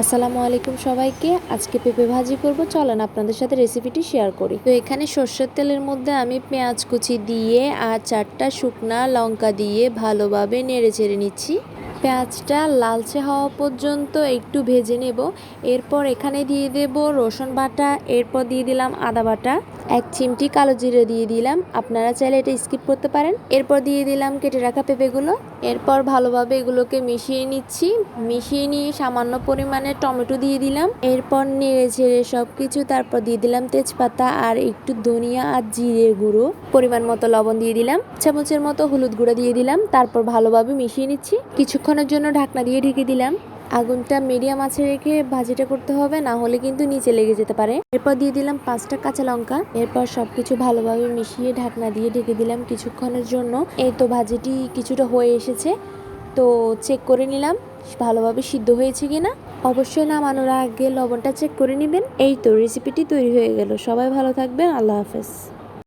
আসসালামু আলাইকুম সবাইকে। আজকে পেঁপে ভাজি করব। চলেন আপনাদের সাথে রেসিপিটি শেয়ার করি। তো এখানে সর্ষের তেলের মধ্যে আমি পেঁয়াজ কুচি দিয়ে আর চারটা শুকনা লঙ্কা দিয়ে ভালোভাবে নেড়ে চেড়ে নিচ্ছি। পেঁয়াজটা লালচে হওয়া পর্যন্ত একটু ভেজে নেব। এরপর এখানে দিয়ে দেব রসুন বাটা, এরপর দিয়ে দিলাম আদা বাটা। এক চিমটি কালো জিরে দিয়ে দিলাম। আপনারা চাইলে এটা স্কিপ করতে পারেন। এরপর দিয়ে দিলাম কেটে রাখা পেঁপেগুলো। এরপর ভালোভাবে এগুলোকে মিশিয়ে নিচ্ছি। মিশিয়ে নিয়ে সামান্য পরিমাণে টমেটো দিয়ে দিলাম। এরপর নেড়ে ছেড়ে সব কিছু তারপর দিয়ে দিলাম তেজপাতা আর একটু ধনিয়া আর জিরে গুঁড়ো। পরিমাণ মতো লবণ দিয়ে দিলাম। চামচের মতো হলুদ গুঁড়ো দিয়ে দিলাম। তারপর ভালোভাবে মিশিয়ে নিচ্ছি। কিছুক্ষণের জন্য ঢাকনা দিয়ে ঢেকে দিলাম। আগুনটা মিডিয়াম আছে রেখে ভাজিটা করতে হবে, না হলে কিন্তু নিচে লেগে যেতে পারে। এরপর দিয়ে দিলাম পাঁচটা কাঁচা লঙ্কা। এরপর সবকিছু ভালোভাবে মিশিয়ে ঢাকনা দিয়ে ঢেকে দিলাম কিছুক্ষণের জন্য। এই তো ভাজিটি কিছুটা হয়ে এসেছে। তো চেক করে নিলাম, ভালোভাবে সিদ্ধ হয়েছে কিনা। অবশ্যই নামানোর আগে লবণটা চেক করে নেবেন। এই তো রেসিপিটি তৈরি হয়ে গেল। সবাই ভালো থাকবেন। আল্লাহ হাফেজ।